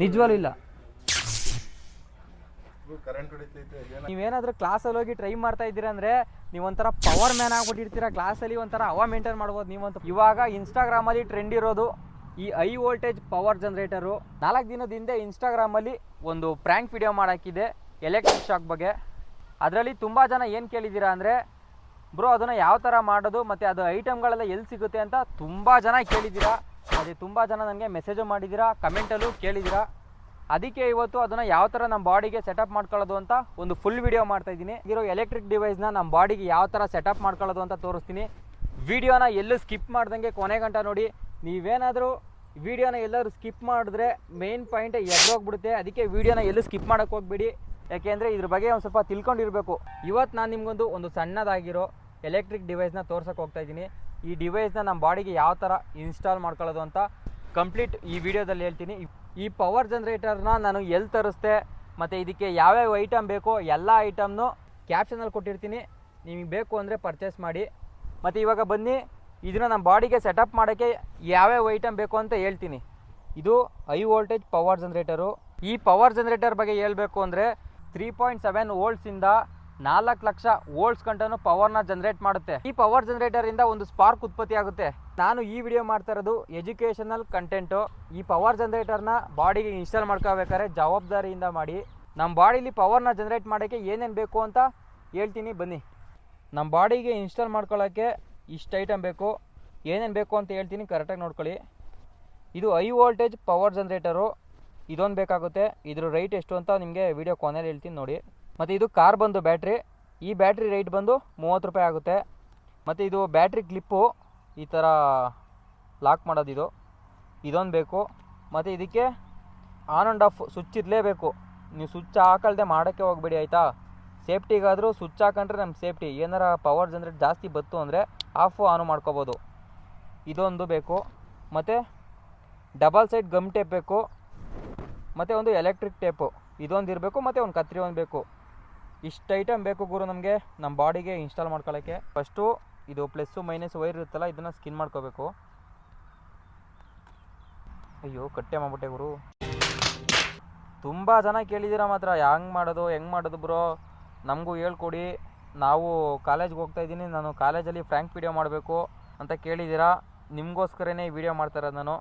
ನಿಜವಾಗ್ಲೂ ಇಲ್ಲ. ನೀವೇನಾದ್ರೂ ಕ್ಲಾಸಲ್ಲಿ ಹೋಗಿ ಟ್ರೈ ಮಾಡ್ತಾ ಇದ್ದೀರಾ ಅಂದ್ರೆ ನೀವು ಒಂಥರ ಪವರ್ ಮ್ಯಾನ್ ಆಗ್ಬಿಟ್ಟಿರ್ತೀರಾ. ಕ್ಲಾಸಲ್ಲಿ ಒಂಥರ ಹವಾ ಮೇಂಟೈನ್ ಮಾಡ್ಬೋದು ನೀವಂತ ಇವಾಗ ಇನ್ಸ್ಟಾಗ್ರಾಮಲ್ಲಿ ಟ್ರೆಂಡ್ ಇರೋದು ಈ ಐ ವೋಲ್ಟೇಜ್ ಪವರ್ ಜನ್ರೇಟರು ನಾಲ್ಕು ದಿನದ ಹಿಂದೆ ಇನ್ಸ್ಟಾಗ್ರಾಮಲ್ಲಿ ಒಂದು ಪ್ರ್ಯಾಂಕ್ ವಿಡಿಯೋ ಮಾಡಾಕಿದೆ. ಎಲೆಕ್ಟ್ರಿಕ್ ಶಾಕ್ ಬಗ್ಗೆ. ಅದರಲ್ಲಿ ತುಂಬ ಜನ ಏನು ಕೇಳಿದ್ದೀರಾ ಅಂದರೆ ಬ್ರೋ, ಅದನ್ನು ಯಾವ ಥರ ಮಾಡೋದು, ಮತ್ತು ಅದು ಐಟಮ್ಗಳೆಲ್ಲ ಎಲ್ಲಿ ಸಿಗುತ್ತೆ ಅಂತ ತುಂಬ ಜನ ಕೇಳಿದ್ದೀರಾ? ಅದೇ, ತುಂಬ ಜನ ನನಗೆ ಮೆಸೇಜು ಮಾಡಿದ್ದೀರಾ ಕಮೆಂಟಲ್ಲೂ ಕೇಳಿದ್ದೀರಾ? ಅದಕ್ಕೆ ಇವತ್ತು ಅದನ್ನು ಯಾವ ಥರ ನಮ್ಮ ಬಾಡಿಗೆ ಸೆಟಪ್ ಮಾಡ್ಕೊಳ್ಳೋದು ಅಂತ ಒಂದು ಫುಲ್ ವಿಡಿಯೋ ಮಾಡ್ತಾ ಇದ್ದೀನಿ. ಇರೋ ಎಲೆಕ್ಟ್ರಿಕ್ ಡಿವೈಸ್ನ ನಮ್ಮ ಬಾಡಿಗೆ ಯಾವ ಥರ ಸೆಟಪ್ ಮಾಡ್ಕೊಳ್ಳೋದು ಅಂತ ತೋರಿಸ್ತೀನಿ. ವಿಡಿಯೋನ ಎಲ್ಲೂ ಸ್ಕಿಪ್ ಮಾಡ್ದಂಗೆ ಕೊನೆ ಗಂಟ ನೋಡಿ. ನೀವೇನಾದರೂ ವಿಡಿಯೋನ ಎಲ್ಲರೂ ಸ್ಕಿಪ್ ಮಾಡಿದ್ರೆ ಮೇನ್ ಪಾಯಿಂಟ್ ಎದ್ದೋಗ್ಬಿಡುತ್ತೆ ಅದಕ್ಕೆ ವಿಡಿಯೋನ ಎಲ್ಲೂ ಸ್ಕಿಪ್ ಮಾಡೋಕ್ಕೆ ಹೋಗ್ಬೇಡಿ. ಯಾಕೆಂದರೆ ಇದ್ರ ಬಗ್ಗೆ ಒಂದು ಸ್ವಲ್ಪ ತಿಳ್ಕೊಂಡಿರಬೇಕು. ಇವತ್ತು ನಾನು ನಿಮಗೊಂದು ಒಂದು ಸಣ್ಣದಾಗಿರೋ ಎಲೆಕ್ಟ್ರಿಕ್ ಡಿವೈಸ್ನ ತೋರ್ಸೋಕೆ ಹೋಗ್ತಾ ಇದ್ದೀನಿ. ಈ ಡಿವೈಸ್ನ ನಮ್ಮ ಬಾಡಿಗೆ ಯಾವ ಥರ ಇನ್ಸ್ಟಾಲ್ ಮಾಡ್ಕೊಳ್ಳೋದು ಅಂತ ಕಂಪ್ಲೀಟ್ ಈ ವಿಡಿಯೋದಲ್ಲಿ ಹೇಳ್ತೀನಿ. ಈ ಪವರ್ ಜನ್ರೇಟರ್ನ ನಾನು ಎಲ್ಲಿ ತರಿಸ್ದೆ, ಮತ್ತು ಇದಕ್ಕೆ ಯಾವ್ಯಾವ ಐಟಮ್ ಬೇಕೋ ಎಲ್ಲ ಐಟಮ್ನು ಕ್ಯಾಪ್ಷನಲ್ಲಿ ಕೊಟ್ಟಿರ್ತೀನಿ. ನಿಮಗೆ ಬೇಕು ಅಂದರೆ ಪರ್ಚೇಸ್ ಮಾಡಿ. ಮತ್ತು ಇವಾಗ ಬನ್ನಿ, ಇದನ್ನ ನಮ್ಮ ಬಾಡಿಗೆ ಸೆಟಪ್ ಮಾಡೋಕ್ಕೆ ಯಾವ್ಯಾವ ಐಟಮ್ ಬೇಕು ಅಂತ ಹೇಳ್ತೀನಿ. ಇದು ಹೈ ವೋಲ್ಟೇಜ್ ಪವರ್ ಜನ್ರೇಟರು ಈ ಪವರ್ ಜನ್ರೇಟರ್ ಬಗ್ಗೆ ಹೇಳಬೇಕು ಅಂದರೆ ತ್ರೀ ಪಾಯಿಂಟ್ ಸೆವೆನ್ ವೋಲ್ಟ್ಸಿಂದ ನಾಲ್ಕು ಲಕ್ಷ ವೋಲ್ಟ್ಸ್ ಗಂಟನು ಪವರ್ನ ಜನರೇಟ್ ಮಾಡುತ್ತೆ. ಈ ಪವರ್ ಜನರೇಟರ್ ಇಂದ ಒಂದು ಸ್ಪಾರ್ಕ್ ಉತ್ಪತ್ತಿ ಆಗುತ್ತೆ. ನಾನು ಈ ವಿಡಿಯೋ ಮಾಡ್ತಾ ಇರೋದು ಎಜುಕೇಶನಲ್ ಕಂಟೆಂಟು ಈ ಪವರ್ ಜನರೇಟರ್ನ ಬಾಡಿಗೆ ಇನ್ಸ್ಟಾಲ್ ಮಾಡ್ಕೋಬೇಕಾದ್ರೆ ಜವಾಬ್ದಾರಿಯಿಂದ ಮಾಡಿ. ನಮ್ಮ ಬಾಡಿಲಿ ಪವರ್ನ ಜನರೇಟ್ ಮಾಡೋಕ್ಕೆ ಏನೇನು ಬೇಕು ಅಂತ ಹೇಳ್ತೀನಿ, ಬನ್ನಿ. ನಮ್ಮ ಬಾಡಿಗೆ ಇನ್ಸ್ಟಾಲ್ ಮಾಡ್ಕೊಳ್ಳೋಕ್ಕೆ ಇಷ್ಟು ಐಟಮ್ ಬೇಕು, ಏನೇನು ಬೇಕು ಅಂತ ಹೇಳ್ತೀನಿ ಕರೆಕ್ಟಾಗಿ ನೋಡ್ಕೊಳ್ಳಿ. ಇದು ಹೈ ವೋಲ್ಟೇಜ್ ಪವರ್ ಜನ್ರೇಟರು ಇದೊಂದು ಬೇಕಾಗುತ್ತೆ. ಇದ್ರ ರೈಟ್ ಎಷ್ಟು ಅಂತ ನಿಮಗೆ ವಿಡಿಯೋ ಕೊನೆಯಲ್ಲಿ ಹೇಳ್ತೀನಿ ನೋಡಿ. ಮತ್ತು ಇದು ಕಾರ್ ಬಂದು ಬ್ಯಾಟ್ರಿ ಈ ಬ್ಯಾಟ್ರಿ ರೇಟ್ ಬಂದು ಮೂವತ್ತು ರೂಪಾಯಿ ಆಗುತ್ತೆ. ಮತ್ತು ಇದು ಬ್ಯಾಟ್ರಿ ಕ್ಲಿಪ್ಪು ಈ ಥರ ಲಾಕ್ ಮಾಡೋದಿದು ಇದು. ಇದೊಂದು ಬೇಕು. ಮತ್ತು ಇದಕ್ಕೆ ಆನ್ ಆ್ಯಂಡ್ ಆಫ್ ಸ್ವಿಚ್ ಇರಲೇಬೇಕು. ನೀವು ಸ್ವಿಚ್ ಹಾಕಲ್ದೆ ಮಾಡೋಕ್ಕೆ ಹೋಗ್ಬೇಡಿ ಆಯಿತಾ? ಸೇಫ್ಟಿಗಾದರೂ ಸ್ವಿಚ್ ಹಾಕೊಂಡ್ರೆ ನಮ್ಮ ಸೇಫ್ಟಿ ಏನಾರ ಪವರ್ ಜನರೇಟ್ ಜಾಸ್ತಿ ಬತ್ತು ಅಂದರೆ ಆಫು ಆನು ಮಾಡ್ಕೋಬೋದು. ಇದೊಂದು ಬೇಕು. ಮತ್ತು ಡಬಲ್ ಸೈಡ್ ಗಮ್ ಟೇಪ್ ಬೇಕು. ಮತ್ತು ಒಂದು ಎಲೆಕ್ಟ್ರಿಕ್ ಟೇಪು ಇದೊಂದು ಇರಬೇಕು, ಮತ್ತು ಒಂದು ಕತ್ರಿ ಒಂದು ಬೇಕು. ಇಷ್ಟು ಐಟಮ್ ಬೇಕು ಗುರು ನಮಗೆ ನಮ್ಮ ಬಾಡಿಗೆ ಇನ್ಸ್ಟಾಲ್ ಮಾಡ್ಕೊಳ್ಳೋಕ್ಕೆ ಫಸ್ಟು ಇದು ಪ್ಲಸ್ಸು ಮೈನಸ್ ವೈರ್ ಇರುತ್ತಲ್ಲ, ಇದನ್ನು ಸ್ಕಿನ್ ಮಾಡ್ಕೋಬೇಕು. ಅಯ್ಯೋ, ಕಟ್ಟೆ ಮಾಡ್ಬಿಟ್ಟೆ ಗುರು. ತುಂಬ ಜನ ಕೇಳಿದ್ದೀರ ಮಾತ್ರ, ಹೆಂಗೆ ಮಾಡೋದು ಹೆಂಗೆ ಮಾಡೋದು ಬ್ರೋ? ನಮಗೂ ಹೇಳ್ಕೊಡಿ. ನಾವು ಕಾಲೇಜ್ಗೆ ಹೋಗ್ತಾ ಇದ್ದೀನಿ, ನಾನು ಕಾಲೇಜಲ್ಲಿ ಫ್ರ್ಯಾಂಕ್ ವಿಡಿಯೋ ಮಾಡಬೇಕು ಅಂತ ಕೇಳಿದ್ದೀರಾ ನಿಮಗೋಸ್ಕರನೇ ವಿಡಿಯೋ ಮಾಡ್ತಾ ನಾನು.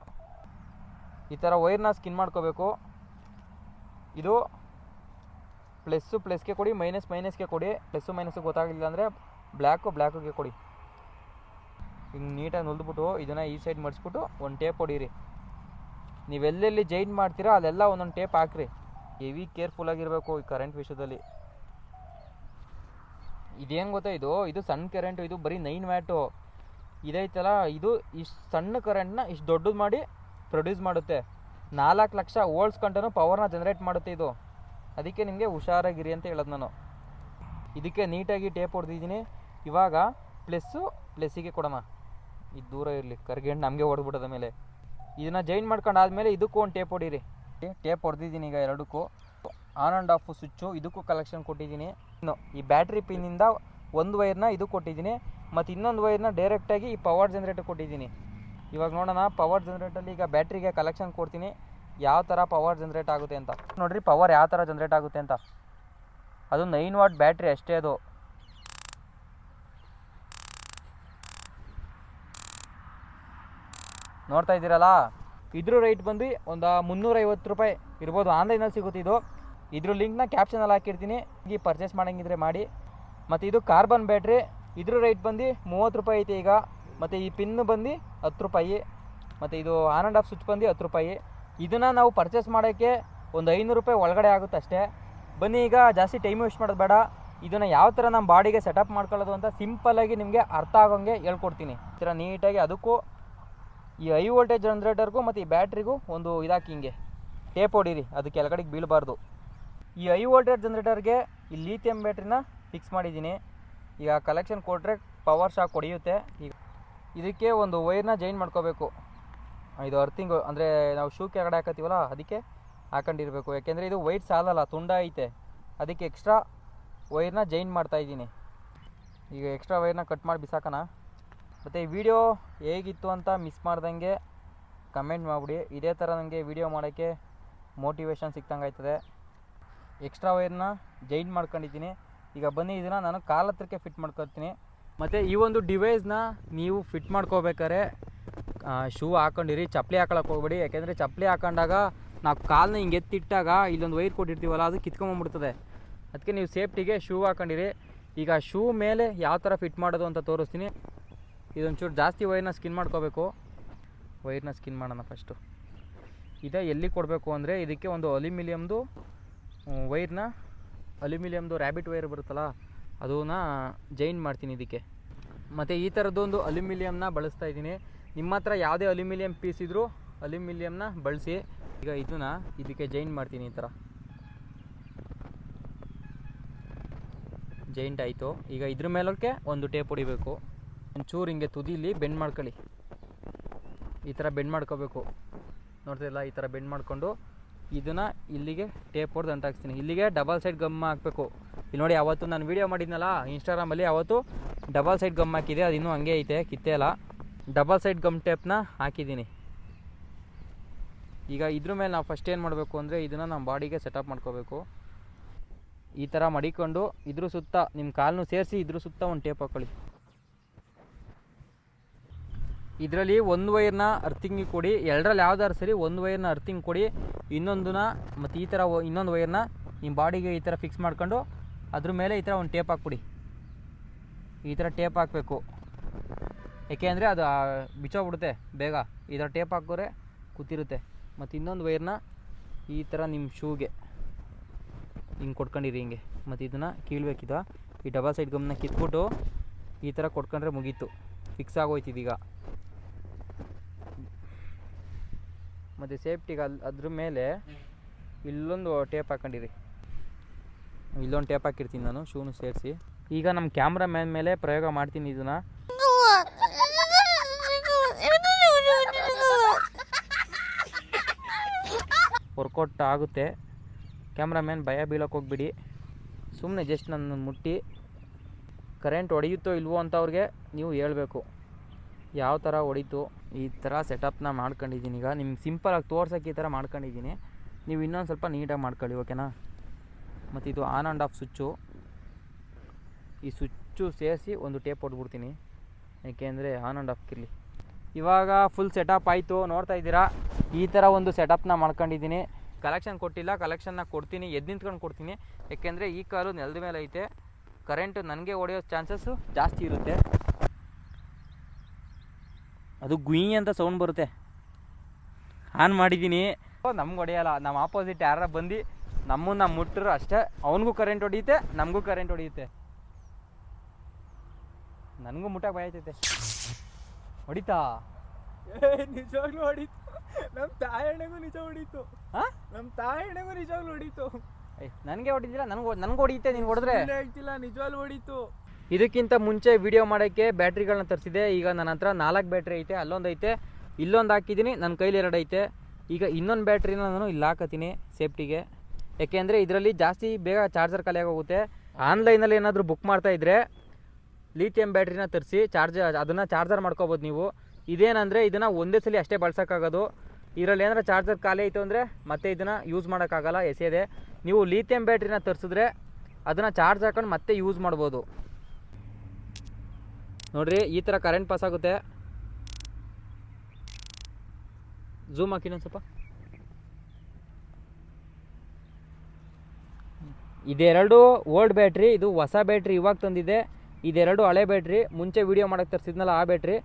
ಈ ಥರ ವೈರ್ನ ಸ್ಕಿನ್ ಮಾಡ್ಕೋಬೇಕು. ಇದು ಪ್ಲಸ್ಸು ಪ್ಲಸ್ಗೆ ಕೊಡಿ ಮೈನಸ್ ಮೈನಸ್ಗೆ ಕೊಡಿ ಪ್ಲಸ್ಸು ಮೈನಸ್ಸು ಗೊತ್ತಾಗಲಿಲ್ಲ ಅಂದರೆ ಬ್ಲ್ಯಾಕು ಬ್ಲ್ಯಾಕಿಗೆ ಕೊಡಿ. ಹಿಂಗೆ ನೀಟಾಗಿ ನುಲ್ದ್ಬಿಟ್ಟು ಇದನ್ನು ಈ ಸೈಡ್ ಮಡಿಸ್ಬಿಟ್ಟು ಒಂದು ಟೇಪ್ ಹೊಡೀರಿ. ನೀವೆಲ್ಲೆಲ್ಲಿ ಜೈನ್ ಮಾಡ್ತೀರಾ ಅಲ್ಲೆಲ್ಲ ಒಂದೊಂದು ಟೇಪ್ ಹಾಕ್ರಿ. ಹೆವಿ ಕೇರ್ಫುಲ್ಲಾಗಿರಬೇಕು ಈ ಕರೆಂಟ್ ವಿಷಯದಲ್ಲಿ. ಇದೇನು ಗೊತ್ತಾ ಇದು? ಇದು ಸಣ್ಣ ಕರೆಂಟು ಇದು ಬರೀ ನೈನ್ ವ್ಯಾಟು ಇದೈತಲ್ಲ, ಇದು ಇಷ್ಟು ಸಣ್ಣ ಕರೆಂಟ್ನ ಇಷ್ಟು ದೊಡ್ಡದು ಮಾಡಿ ಪ್ರೊಡ್ಯೂಸ್ ಮಾಡುತ್ತೆ. ನಾಲ್ಕು ಲಕ್ಷ ವೋಲ್ಟ್ಸ್ ಕಂಟನು ಪವರ್ನ ಜನರೇಟ್ ಮಾಡುತ್ತೆ ಇದು. ಅದಕ್ಕೆ ನಿಮಗೆ ಹುಷಾರಾಗಿರಿ ಅಂತ ಹೇಳೋದು ನಾನು. ಇದಕ್ಕೆ ನೀಟಾಗಿ ಟೇಪ್ ಹೊಡೆದಿದ್ದೀನಿ. ಇವಾಗ ಪ್ಲಸ್ಸು ಪ್ಲಸ್ಸಿಗೆ ಕೊಡೋಣ ಇದು ದೂರ ಇರಲಿ ಕರ್ಗೆಂಡು ನಮಗೆ ಹೊಡೆದ್ಬಿಟ್ಟದ ಮೇಲೆ ಇದನ್ನು ಜಾಯಿನ್ ಮಾಡ್ಕೊಂಡು ಆದಮೇಲೆ ಇದಕ್ಕೂ ಒಂದು ಟೇಪ್ ಹೊಡೀರಿ. ಟೇಪ್ ಹೊಡೆದಿದ್ದೀನಿ ಈಗ ಎರಡಕ್ಕೂ. ಆನ್ ಆ್ಯಂಡ್ ಆಫ್ ಸ್ವಿಚ್ಚು ಇದಕ್ಕೂ ಕಲೆಕ್ಷನ್ ಕೊಟ್ಟಿದ್ದೀನಿ. ಇನ್ನು ಈ ಬ್ಯಾಟ್ರಿ ಪಿನ್ನಿಂದ ಒಂದು ವೈರ್ನ ಇದು ಕೊಟ್ಟಿದ್ದೀನಿ. ಮತ್ತು ಇನ್ನೊಂದು ವೈರ್ನ ಡೈರೆಕ್ಟಾಗಿ ಈ ಪವರ್ ಜನ್ರೇಟರ್ ಕೊಟ್ಟಿದ್ದೀನಿ. ಇವಾಗ ನೋಡೋಣ ಪವರ್ ಜನ್ರೇಟಲ್ಲಿ ಈಗ ಬ್ಯಾಟ್ರಿಗೆ ಕಲೆಕ್ಷನ್ ಕೊಡ್ತೀನಿ. ಯಾವ ಥರ ಪವರ್ ಜನ್ರೇಟ್ ಆಗುತ್ತೆ ಅಂತ. ನೋಡ್ರಿ ಪವರ್ ಯಾವ ಥರ ಜನ್ರೇಟ್ ಆಗುತ್ತೆ ಅಂತ. ಅದು ನೈನ್ ವಾಟ್ ಬ್ಯಾಟ್ರಿ ಅಷ್ಟೇ ಅದು. ನೋಡ್ತಾ ಇದ್ದೀರಲ್ಲ? ಇದ್ರ ರೈಟ್ ಬಂದು ಒಂದು ಮುನ್ನೂರೈವತ್ತು ರೂಪಾಯಿ ಇರ್ಬೋದು. ಆನ್ಲೈನಲ್ಲಿ ಸಿಗುತ್ತೆ ಇದು. ಇದ್ರ ಲಿಂಕ್ನ ಕ್ಯಾಪ್ಷನಲ್ಲಿ ಹಾಕಿರ್ತೀನಿ. ಈಗ ಪರ್ಚೇಸ್ ಮಾಡೋಂಗಿದ್ರೆ ಮಾಡಿ. ಮತ್ತು ಇದು ಕಾರ್ಬನ್ ಬ್ಯಾಟ್ರಿ ಇದ್ರ ರೈಟ್ ಬಂದು ಮೂವತ್ತು ರೂಪಾಯಿ ಐತೆ ಈಗ. ಮತ್ತು ಈ ಪಿನ್ ಬಂದು ಹತ್ತು ರೂಪಾಯಿ, ಮತ್ತು ಇದು ಆನ್ ಆ್ಯಂಡ್ ಆಫ್ ಸ್ವಿಚ್ ಬಂದು ಹತ್ತು ರೂಪಾಯಿ. ಇದನ್ನು ನಾವು ಪರ್ಚೇಸ್ ಮಾಡೋಕ್ಕೆ ಒಂದು ಐನೂರು ರೂಪಾಯಿ ಒಳಗಡೆ ಆಗುತ್ತೆ ಅಷ್ಟೇ. ಬನ್ನಿ ಈಗ ಜಾಸ್ತಿ ಟೈಮ್ ವೇಸ್ಟ್ ಮಾಡೋದು ಬೇಡ. ಇದನ್ನು ಯಾವ ಥರ ನಮ್ಮ ಬಾಡಿಗೆ ಸೆಟಪ್ ಮಾಡ್ಕೊಳ್ಳೋದು ಅಂತ ಸಿಂಪಲ್ಲಾಗಿ ನಿಮಗೆ ಅರ್ಥ ಆಗೋಂಗೆ ಹೇಳ್ಕೊಡ್ತೀನಿ. ಈ ನೀಟಾಗಿ ಅದಕ್ಕೂ ಈ ಹೈ ವೋಲ್ಟೇಜ್ ಜನ್ರೇಟರ್ಗೂ ಮತ್ತು ಈ ಬ್ಯಾಟ್ರಿಗೂ ಒಂದು ಇದಾಕಿ ಹಿಂಗೆ. ಟೇಪ್ ಹೊಡೀರಿ ಅದು ಕೆಳಗಡೆಗೆ ಬೀಳಬಾರ್ದು. ಈ ಹೈ ವೋಲ್ಟೇಜ್ ಜನ್ರೇಟರ್ಗೆ ಈ ಲೀಥಿಯಂ ಬ್ಯಾಟ್ರಿನ ಫಿಕ್ಸ್ ಮಾಡಿದ್ದೀನಿ. ಈಗ ಕಲೆಕ್ಷನ್ ಕೊಟ್ಟರೆ ಪವರ್ ಶಾಕ್ ಹೊಡೆಯುತ್ತೆ. ಈಗ ಇದಕ್ಕೆ ಒಂದು ವೈರ್ನ ಜಾಯಿನ್ ಮಾಡ್ಕೋಬೇಕು. ಇದು ಅರ್ಥಿಂಗು ಅಂದರೆ ನಾವು ಶೂ ಕೆಳಗಡೆ ಹಾಕತ್ತೀವಲ್ಲ, ಅದಕ್ಕೆ ಹಾಕೊಂಡಿರಬೇಕು. ಯಾಕೆಂದರೆ ಇದು ವೈಟ್ ಸಾಲಲ್ಲ, ತುಂಡ ಐತೆ. ಅದಕ್ಕೆ ಎಕ್ಸ್ಟ್ರಾ ವೈರ್ನ ಜೈನ್ ಮಾಡ್ತಾ ಇದ್ದೀನಿ. ಈಗ ಎಕ್ಸ್ಟ್ರಾ ವೈರ್ನ ಕಟ್ ಮಾಡಿ ಬಿಸಾಕೋಣ. ಮತ್ತು ಈ ವಿಡಿಯೋ ಹೇಗಿತ್ತು ಅಂತ ಮಿಸ್ ಮಾಡ್ದಂಗೆ ಕಮೆಂಟ್ ಮಾಡಿಬಿಡಿ. ಇದೇ ಥರ ನನಗೆ ವಿಡಿಯೋ ಮಾಡೋಕ್ಕೆ ಮೋಟಿವೇಶನ್ ಸಿಕ್ತಂಗೆ ಆಯ್ತದೆ. ಎಕ್ಸ್ಟ್ರಾ ವೈರ್ನ ಜೈನ್ ಮಾಡ್ಕೊಂಡಿದ್ದೀನಿ. ಈಗ ಬನ್ನಿ, ಇದನ್ನು ನಾನು ಕಾಲ ಹತ್ರಕ್ಕೆ ಫಿಟ್ ಮಾಡ್ಕೊತೀನಿ. ಮತ್ತು ಈ ಒಂದು ಡಿವೈಸ್ನ ನೀವು ಫಿಟ್ ಮಾಡ್ಕೋಬೇಕಾದ್ರೆ ಶೂ ಹಾಕೊಂಡಿರಿ, ಚಪ್ಪಲಿ ಹಾಕೊಳಕ್ಕೆ ಹೋಗ್ಬೇಡಿ. ಯಾಕೆಂದರೆ ಚಪ್ಪಲಿ ಹಾಕೊಂಡಾಗ ನಾವು ಕಾಲನ್ನ ಹಿಂಗೆ ಎತ್ತಿಟ್ಟಾಗ ಇಲ್ಲೊಂದು ವೈರ್ ಕೊಟ್ಟಿರ್ತೀವಲ್ಲ, ಅದು ಕಿತ್ಕೊಂಬಿಡ್ತದೆ ಅದಕ್ಕೆ ನೀವು ಸೇಫ್ಟಿಗೆ ಶೂ ಹಾಕೊಂಡಿರಿ. ಈಗ ಶೂ ಮೇಲೆ ಯಾವ ಥರ ಫಿಟ್ ಮಾಡೋದು ಅಂತ ತೋರಿಸ್ತೀನಿ. ಇದೊಂಚೂರು ಜಾಸ್ತಿ ವೈರ್ನ ಸ್ಕಿನ್ ಮಾಡ್ಕೋಬೇಕು. ವೈರ್ನ ಸ್ಕಿನ್ ಮಾಡೋಣ ಫಸ್ಟು ಇದೇ, ಎಲ್ಲಿ ಕೊಡಬೇಕು ಅಂದರೆ ಇದಕ್ಕೆ ಒಂದು ಅಲ್ಯೂಮಿನಿಯಮ್ದು ವೈರ್ನ ಅಲ್ಯೂಮಿನಿಯಮ್ದು ರ್ಯಾಬಿಟ್ ವೈರ್ ಬರುತ್ತಲ್ಲ ಅದನ್ನ ಜೈನ್ ಮಾಡ್ತೀನಿ ಇದಕ್ಕೆ. ಮತ್ತು ಈ ಥರದ್ದೊಂದು ಅಲ್ಯೂಮಿನಿಯಮ್ನ ಬಳಸ್ತಾ ಇದ್ದೀನಿ. ನಿಮ್ಮ ಹತ್ರ ಯಾವುದೇ ಅಲ್ಯೂಮಿನಿಯಂ ಪೀಸ್ ಇದ್ದರೂ ಅಲ್ಯೂಮಿನಿಯಮ್ನ ಬಳಸಿ. ಈಗ ಇದನ್ನ ಇದಕ್ಕೆ ಜೈನ್ ಮಾಡ್ತೀನಿ ಈ ಥರ. ಜೈಂಟ್ ಆಯಿತು. ಈಗ ಇದ್ರ ಮೇಲಕ್ಕೆ ಒಂದು ಟೇಪ್ ಹೊಡಿಬೇಕು. ಒಂಚೂರು ಹಿಂಗೆ ತುದಿಲಿ ಬೆಂಡ್ ಮಾಡ್ಕೊಳ್ಳಿ. ಈ ಥರ ಬೆಂಡ್ ಮಾಡ್ಕೋಬೇಕು. ನೋಡ್ತಿಲ್ಲ ಈ ಥರ ಬೆಂಡ್ ಮಾಡಿಕೊಂಡು ಇದನ್ನು ಇಲ್ಲಿಗೆ ಟೇಪ್ ಹೊಡೆದು ಅಂಟಾಕ್ಸ್ತೀನಿ ಇಲ್ಲಿಗೆ ಡಬಲ್ ಸೈಡ್ ಗಮ್ ಹಾಕಬೇಕು. ಇಲ್ಲಿ ನೋಡಿ ಅವತ್ತು ನಾನು ವೀಡಿಯೋ ಮಾಡಿದ್ನಲ್ಲ ಇನ್ಸ್ಟಾಗ್ರಾಮಲ್ಲಿ ಅವತ್ತು ಡಬಲ್ ಸೈಡ್ ಗಮ್ ಹಾಕಿದೆ, ಅದು ಇನ್ನೂ ಹಂಗೆ ಐತೆ, ಕಿತ್ತೆ ಅಲ್ಲ ಡಬಲ್ ಸೈಡ್ ಗಮ್ ಟೇಪ್ನ ಹಾಕಿದ್ದೀನಿ. ಈಗ ಇದ್ರ ಮೇಲೆ ನಾವು ಫಸ್ಟ್ ಏನು ಮಾಡಬೇಕು ಅಂದರೆ ಇದನ್ನು ನಮ್ಮ ಬಾಡಿಗೆ ಸೆಟಪ್ ಮಾಡ್ಕೋಬೇಕು. ಈ ಥರ ಮಡಿಕೊಂಡು ಇದ್ರ ಸುತ್ತ ನಿಮ್ಮ ಕಾಲನ್ನು ಸೇರಿಸಿ ಇದ್ರ ಸುತ್ತ ಒಂದು ಟೇಪ್ ಹಾಕೊಳ್ಳಿ. ಇದರಲ್ಲಿ ಒಂದು ವೈರ್ನ ಅರ್ಥಿಂಗಿಗೆ ಕೊಡಿ, ಎರಡರಲ್ಲಿ ಯಾವ್ದಾದ್ರು ಸರಿ ಒಂದು ವೈರ್ನ ಅರ್ಥಿಂಗ್ ಕೊಡಿ, ಇನ್ನೊಂದನ್ನ ಮತ್ತು ಈ ಥರ ಇನ್ನೊಂದು ವೈರ್ನ ನಿಮ್ಮ ಬಾಡಿಗೆ ಈ ಥರ ಫಿಕ್ಸ್ ಮಾಡ್ಕೊಂಡು ಅದ್ರ ಮೇಲೆ ಈ ಥರ ಒಂದು ಟೇಪ್ ಹಾಕ್ಬಿಡಿ. ಈ ಥರ ಟೇಪ್ ಹಾಕಬೇಕು. ಯಾಕೆ ಅಂದರೆ ಅದು ಬಿಚ್ಚೋಗ್ಬಿಡುತ್ತೆ ಬೇಗ. ಈ ಥರ ಟೇಪ್ ಹಾಕೋರೆ ಕೂತಿರುತ್ತೆ. ಮತ್ತು ಇನ್ನೊಂದು ವೈರ್ನ ಈ ಥರ ನಿಮ್ಮ ಶೂಗೆ ಹಿಂಗೆ ಕೊಟ್ಕೊಂಡಿರಿ ಹಿಂಗೆ. ಮತ್ತು ಇದನ್ನು ಕೀಳ್ಬೇಕಿದ. ಈ ಡಬಲ್ ಸೈಡ್ ಗಮ್ನ ಕಿತ್ಬಿಟ್ಟು ಈ ಥರ ಕೊಟ್ಕೊಂಡ್ರೆ ಮುಗೀತು. ಫಿಕ್ಸ್ ಆಗೋಯ್ತು ಮತ್ತು ಸೇಫ್ಟಿಗೆ ಅಲ್ಲಿ ಅದ್ರ ಮೇಲೆ ಇಲ್ಲೊಂದು ಟೇಪ್ ಹಾಕೊಂಡಿರಿ. ಇಲ್ಲೊಂದು ಟೇಪ್ ಹಾಕಿರ್ತೀನಿ ನಾನು ಶೂನು ಸೇರಿಸಿ. ಈಗ ನಮ್ಮ ಕ್ಯಾಮ್ರಾ ಮ್ಯಾನ್ ಮೇಲೆ ಪ್ರಯೋಗ ಮಾಡ್ತೀನಿ ಇದನ್ನು. ವರ್ಕೌಟ್ ಆಗುತ್ತೆ. ಕ್ಯಾಮ್ರಾಮ್ಯಾನ್ ಭಯ ಬೀಳಕ್ಕೆ ಹೋಗ್ಬಿಡಿ. ಸುಮ್ಮನೆ ಜಸ್ಟ್ ನನ್ನ ಮುಟ್ಟಿ. ಕರೆಂಟ್ ಹೊಡೆಯುತ್ತೋ ಇಲ್ವೋ ಅಂತ ಅವ್ರಿಗೆ ನೀವು ಹೇಳ್ಬೇಕು. ಯಾವ ಥರ ಹೊಡಿತು, ಈ ಥರ ಸೆಟಪ್ನ ಮಾಡ್ಕೊಂಡಿದ್ದೀನಿ. ಈಗ ನಿಮ್ಗೆ ಸಿಂಪಲಾಗಿ ತೋರ್ಸೋಕ್ಕೆ ಈ ಥರ ಮಾಡ್ಕೊಂಡಿದ್ದೀನಿ. ನೀವು ಇನ್ನೊಂದು ಸ್ವಲ್ಪ ನೀಟಾಗಿ ಮಾಡ್ಕೊಳ್ಳಿ ಓಕೆನಾ ಮತ್ತು ಇದು ಆನ್ ಆ್ಯಂಡ್ ಆಫ್ ಸ್ವಿಚ್ಚು ಈ ಸ್ವಿಚ್ಚು ಸೇರಿಸಿ ಒಂದು ಟೇಪ್ ಹೊಡ್ಬಿಡ್ತೀನಿ ಏಕೆಂದರೆ ಆನ್ ಆ್ಯಂಡ್ ಆಫ್ ಇರಲಿ. ಇವಾಗ ಫುಲ್ ಸೆಟಪ್ ಆಯಿತು, ನೋಡ್ತಾ ಇದ್ದೀರಾ? ಈ ಥರ ಒಂದು ಸೆಟಪ್ನ ಮಾಡ್ಕೊಂಡಿದ್ದೀನಿ. ಕಲೆಕ್ಷನ್ ಕೊಟ್ಟಿಲ್ಲ ಕಲೆಕ್ಷನ್ನ ಕೊಡ್ತೀನಿ ಎದ್ದು ನಿಂತ್ಕೊಂಡು ಕೊಡ್ತೀನಿ. ಯಾಕೆಂದರೆ ಈ ಕಾಲು ನೆಲದ ಮೇಲೆ ಐತೆ. ಕರೆಂಟ್ ನನಗೆ ಹೊಡೆಯೋ ಚಾನ್ಸಸ್ಸು ಜಾಸ್ತಿ ಇರುತ್ತೆ. ಅದು ಗುಯಿ ಅಂತ ಸೌಂಡ್ ಬರುತ್ತೆ. ಆನ್ ಮಾಡಿದ್ದೀನಿ ನಮ್ಗೆ ಹೊಡೆಯಲ್ಲ. ನಮ್ಮ ಆಪೋಸಿಟ್ ಯಾರ ಬಂದು ನಮ್ಮನ್ನ ಮುಟ್ಟರು ಅಷ್ಟೇ. ಅವನಿಗೂ ಕರೆಂಟ್ ಹೊಡಿಯುತ್ತೆ ನಮಗೂ ಕರೆಂಟ್ ಹೊಡಿಯುತ್ತೆ. ನನಗೂ ಮುಟ್ಟಕ್ಕೆ ಭಯ ಆಯ್ತೈತೆ. ಹೊಡಿತಾ? ನಿಜವಾಗ್ಲೂ ಹೊಡಿತು. ನಮ್ಮ ತಾಯಣ್ಣಗೂ ನಿಜ ಹೊಡಿತು. ಹಾಂ ನಮ್ ತಾಯಣ್ಣಗೂ ನಿಜವಾಗ್ಲೂ ಹೊಡಿತು. ನನಗೆ ಹೊಡಿದಿಲ್ಲ ನನಗೆ ನನಗೂ ಹೊಡಿಯುತ್ತೆ ನೀನು ಹೊಡೆದ್ರೆ. ಹೇಳ್ತಿಲ್ಲ ನಿಜವಾಗ್ಲೂ ಹೊಡಿತು. ಇದಕ್ಕಿಂತ ಮುಂಚೆ ವಿಡಿಯೋ ಮಾಡೋಕ್ಕೆ ಬ್ಯಾಟ್ರಿಗಳನ್ನ ತರಿಸಿದೆ. ಈಗ ನನ್ನ ಹತ್ರ ನಾಲ್ಕು ಬ್ಯಾಟ್ರಿ ಐತೆ, ಅಲ್ಲೊಂದು ಐತೆ, ಇಲ್ಲೊಂದು ಹಾಕಿದ್ದೀನಿ, ನನ್ನ ಕೈಲಿ ಎರಡು ಐತೆ. ಈಗ ಇನ್ನೊಂದು ಬ್ಯಾಟ್ರಿನ ನಾನು ಇಲ್ಲಿ ಹಾಕತ್ತೀನಿ ಸೇಫ್ಟಿಗೆ. ಯಾಕೆಂದರೆ ಇದರಲ್ಲಿ ಜಾಸ್ತಿ ಬೇಗ ಚಾರ್ಜರ್ ಖಾಲಿ ಆಗೋಗುತ್ತೆ. ಆನ್ಲೈನಲ್ಲಿ ಏನಾದರೂ ಬುಕ್ ಮಾಡ್ತಾ ಇದ್ದರೆ ಲಿಥಿಯಂ ಬ್ಯಾಟ್ರಿನ ತರಿಸಿ ಚಾರ್ಜ್ ಅದನ್ನು ಚಾರ್ಜರ್ ಮಾಡ್ಕೋಬೋದು ನೀವು. ಇದೇನಂದರೆ ಇದನ್ನು ಒಂದೇ ಸಲ ಅಷ್ಟೇ ಬಳಸೋಕ್ಕಾಗೋದು. ಇದರಲ್ಲಿ ಏನಾರ ಚಾರ್ಜರ್ ಖಾಲಿ ಆಯಿತು ಅಂದರೆ ಮತ್ತೆ ಇದನ್ನು ಯೂಸ್ ಮಾಡೋಕ್ಕಾಗಲ್ಲ, ಎಸೆಯದೆ. ನೀವು ಲಿಥಿಯಂ ಬ್ಯಾಟ್ರಿನ ತರಿಸಿದ್ರೆ ಅದನ್ನು ಚಾರ್ಜ್ ಹಾಕೊಂಡು ಮತ್ತೆ ಯೂಸ್ ಮಾಡ್ಬೋದು. ನೋಡ್ರಿ, ಈ ಥರ ಕರೆಂಟ್ ಪಾಸ್ ಆಗುತ್ತೆ. ಝೂಮ್ ಹಾಕಿ ಸ್ವಲ್ಪ. ಇದೆರಡು ಓಲ್ಡ್ ಬ್ಯಾಟ್ರಿ ಇದು ಹೊಸ ಬ್ಯಾಟ್ರಿ ಇವಾಗ ತಂದಿದೆ. ಇದೆರಡು ಹಳೆ ಬ್ಯಾಟ್ರಿ ಮುಂಚೆ ವೀಡಿಯೋ ಮಾಡಕ್ಕೆ ತರಿಸಿದ್ನಲ್ಲ ಆ ಬ್ಯಾಟ್ರಿ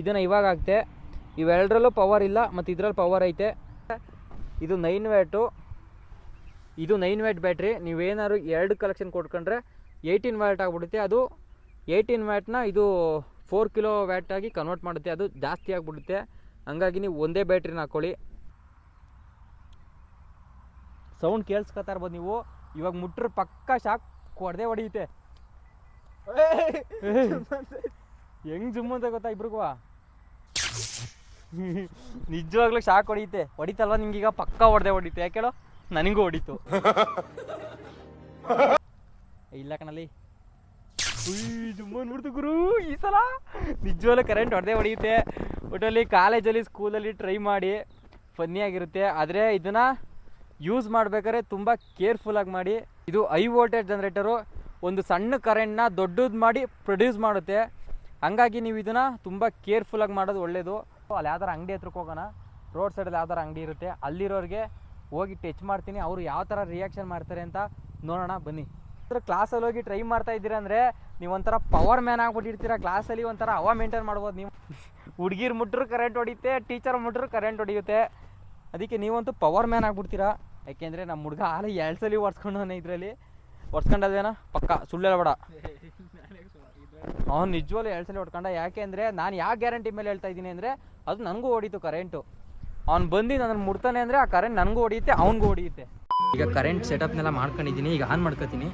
ಇದನ್ನು ಇವಾಗ ಆಗುತ್ತೆ ಇವೆರಡರಲ್ಲೂ ಪವರ್ ಇಲ್ಲ, ಮತ್ತು ಇದರಲ್ಲಿ ಪವರ್ ಐತೆ. ಇದು ನೈನ್ ವ್ಯಾಟು ಇದು ನೈನ್ ವ್ಯಾಟ್ ಬ್ಯಾಟ್ರಿ ನೀವೇನಾದ್ರು ಎರಡು ಕಲೆಕ್ಷನ್ ಕೊಟ್ಕೊಂಡ್ರೆ ಏಯ್ಟೀನ್ ವ್ಯಾಟ್ ಆಗಿಬಿಡುತ್ತೆ. ಅದು ಏಯ್ಟೀನ್ ವ್ಯಾಟ್ನ ಇದು ಫೋರ್ ಕಿಲೋ ವ್ಯಾಟಾಗಿ ಆಗಿ ಕನ್ವರ್ಟ್ ಮಾಡುತ್ತೆ. ಅದು ಜಾಸ್ತಿ ಆಗಿಬಿಡುತ್ತೆ. ಹಂಗಾಗಿ ನೀವು ಒಂದೇ ಬ್ಯಾಟ್ರಿನ ಹಾಕ್ಕೊಳ್ಳಿ ಸೌಂಡ್ ಕೇಳಿಸ್ಕೊತಾ ಇರ್ಬೋದು ನೀವು. ಇವಾಗ ಮುಟ್ರ ಪಕ್ಕ ಶಾಕ್ ಹೊಡೆದೇ ಹೊಡೆಯುತ್ತೆ. ಹೆಂಗ್ ಜುಮ್ ಅಂತ ಗೊತ್ತಾ ಇಬ್ರಿಗೂ? ನಿಜವಾಗ್ಲೂ ಶಾಕ್ ಹೊಡೆಯುತ್ತೆ. ಹೊಡಿತಲ್ವ ನಿಂಗೆ ಈಗ ಪಕ್ಕ ಹೊಡೆದೇ ಹೊಡಿತೆ ಯಾಕೆ ನನಗೂ ಹೊಡಿತು. ಇಲ್ಲ ಕಣಲ್ಲಿ. ನೋಡ್ತು ಗುರು, ಈ ಸಲ ನಿಜವಾಗ್ಲೂ ಕರೆಂಟ್ ಹೊಡೆದೇ ಹೊಡೆಯುತ್ತೆ. ಒಟ್ಟಲ್ಲಿ ಕಾಲೇಜಲ್ಲಿ ಸ್ಕೂಲಲ್ಲಿ ಟ್ರೈ ಮಾಡಿ ಫನ್ನಿ ಆಗಿರುತ್ತೆ. ಆದರೆ ಇದನ್ನು ಯೂಸ್ ಮಾಡ್ಬೇಕಾದ್ರೆ ತುಂಬ ಕೇರ್ಫುಲ್ಲಾಗಿ ಮಾಡಿ. ಇದು ಹೈ ವೋಲ್ಟೇಜ್ ಜನ್ರೇಟರು ಒಂದು ಸಣ್ಣ ಕರೆಂಟ್ನ ದೊಡ್ಡದು ಮಾಡಿ ಪ್ರೊಡ್ಯೂಸ್ ಮಾಡುತ್ತೆ. ಹಂಗಾಗಿ ನೀವು ಇದನ್ನು ತುಂಬ ಕೇರ್ಫುಲ್ಲಾಗಿ ಮಾಡೋದು ಒಳ್ಳೆಯದು ಅಲ್ಲಿ ಯಾವ್ದಾರು ಅಂಗಡಿ ಹತ್ರಕ್ಕೆ ಹೋಗೋಣ. ರೋಡ್ ಸೈಡಲ್ಲಿ ಯಾವ್ದಾರ ಅಂಗಡಿ ಇರುತ್ತೆ. ಅಲ್ಲಿರೋರಿಗೆ ಹೋಗಿ ಟಚ್ ಮಾಡ್ತೀನಿ. ಅವರು ಯಾವ ಥರ ರಿಯಾಕ್ಷನ್ ಮಾಡ್ತಾರೆ ಅಂತ ನೋಡೋಣ, ಬನ್ನಿ. ಕ್ಲಾಸಲ್ಲಿ ಹೋಗಿ ಟ್ರೈ ಮಾಡ್ತಾ ಇದ್ದೀರಾ ಅಂದರೆ ನೀವು ಒಂಥರ ಪವರ್ ಮ್ಯಾನ್ ಆಗ್ಬಿಟ್ಟಿರ್ತೀರ. ಕ್ಲಾಸಲ್ಲಿ ಒಂಥರ ಹವಾ ಮೇಂಟೈನ್ ಮಾಡ್ಬೋದು ನೀವು. ಹುಡುಗಿರ್ ಮುಟ್ರು ಕರೆಂಟ್ ಹೊಡಿಯುತ್ತೆ ಟೀಚರ್ ಮುಟ್ರು ಕರೆಂಟ್ ಹೊಡಿಯುತ್ತೆ. ಅದಕ್ಕೆ ನೀವಂತೂ ಪವರ್ ಮ್ಯಾನ್ ಆಗ್ಬಿಡ್ತೀರಾ? ಯಾಕೆಂದರೆ ನಮ್ಮ ಹುಡುಗ ಆಲ ಎರಡು ಸಲ ಒರ್ಸ್ಕೊಂಡವನೇ ಇದರಲ್ಲಿ. ಒರ್ಸ್ಕೊಂಡಲ್ವೇನ ಪಕ್ಕ ಸುಳ್ಳೆಲ್ಲ ಬೇಡ ಅವ್ನು ನಿಜವಾಗ್ಲೂ ಎರಡು ಸಲ ಹೊಡ್ಕೊಂಡ. ಯಾಕೆ ಅಂದರೆ ನಾನು ಯಾವ ಗ್ಯಾರಂಟಿ ಮೇಲೆ ಹೇಳ್ತಾ ಇದ್ದೀನಿ ಅಂದರೆ ಅದು ನನಗೂ ಹೊಡೀತು ಕರೆಂಟು ಅವ್ನು ಬಂದು ನನ್ನ ಮುಡ್ತಾನೆ ಅಂದರೆ ಆ ಕರೆಂಟ್ ನನಗೂ ಹೊಡಿಯುತ್ತೆ, ಅವ್ನಿಗೂ ಹೊಡಿಯುತ್ತೆ. ಈಗ ಕರೆಂಟ್ ಸೆಟಪ್ನೆಲ್ಲ ಮಾಡ್ಕೊಂಡಿದ್ದೀನಿ, ಈಗ ಆನ್ ಮಾಡ್ಕೊತೀನಿ.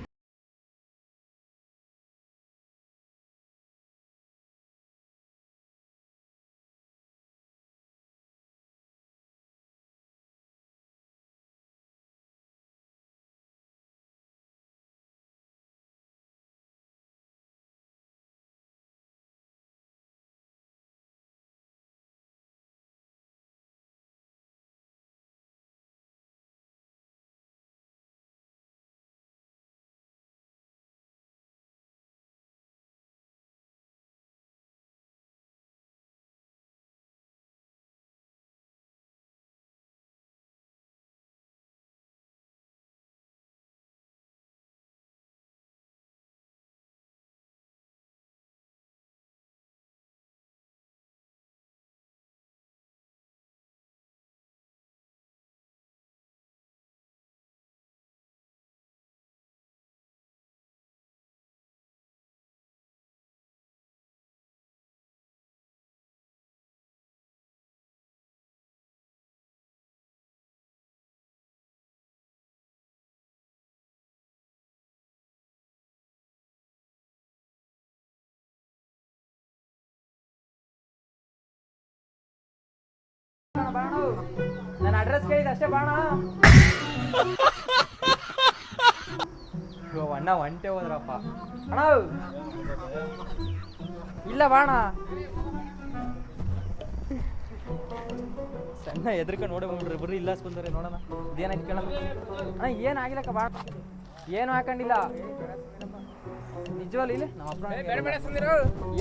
ನನ್ನ ಅಡ್ರೆಸ್ ಕೇಳಿದ ಅಷ್ಟೇ ಬಾಣ. ಅಣ್ಣ ಒಂಟೆ ಹೋದ್ರಪ್ಪ. ಅಣ್ಣ ಇಲ್ಲ ಬಾಣ. ಸಣ್ಣ ಎದ್ರಕ ನೋಡೇ ಬಂದ್ಬಿಡ್ರಿ. ಬರ್ರಿ ಇಲ್ಲ ಬಂದರೆ ನೋಡೋಣ. ಇದೇನಾಯ್ತು ಕೇಳೋಣ ಅಣ್ಣ ಏನಾಗಿಲ್ಲಕ್ಕ ಬಾಣ? ಏನು ಹಾಕೊಂಡಿಲ್ಲ? ನಿಜವಲ್ಲ ಇಲ್ಲಿ? ನಮ್ಮ ಅಪ್ಪ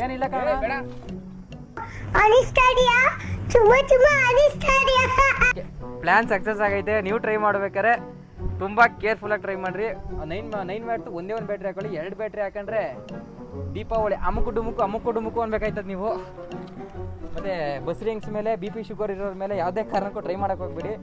ಏನಿಲ್ಲ ಕಣ ಚುಮ್ಮ ಅನಿಸ್ತಾಡಿಯಾ ಪ್ಲ್ಯಾನ್ ಸಕ್ಸಸ್ ಆಗೈತೆ, ನೀವು ಟ್ರೈ ಮಾಡ್ಬೇಕಾರೆ ತುಂಬ ಕೇರ್ಫುಲ್ಲಾಗಿ ಟ್ರೈ ಮಾಡಿರಿ. ನೈನ್ ನೈನ್ ಮ್ಯಾಟ್ ಒಂದೇ ಒಂದು ಬ್ಯಾಟ್ರಿ ಹಾಕೊಳ್ಳಿ, ಎರಡು ಬ್ಯಾಟ್ರಿ ಹಾಕೊಂಡ್ರೆ ದೀಪಾವಳಿ ಅಮುಕು ಡುಮುಕು ಅಮುಕು ಡುಮುಕು ಅನ್ಬೇಕಾಯ್ತದ ನೀವು. ಮತ್ತು ಬಸ್ರಿಂಗ್ಸ್ ಮೇಲೆ ಬಿ ಪಿ ಶುಗರ್ ಇರೋರ ಮೇಲೆ ಯಾವುದೇ ಕಾರಣಕ್ಕೂ ಟ್ರೈ ಮಾಡಕ್ ಹೋಗ್ಬೇಡಿ.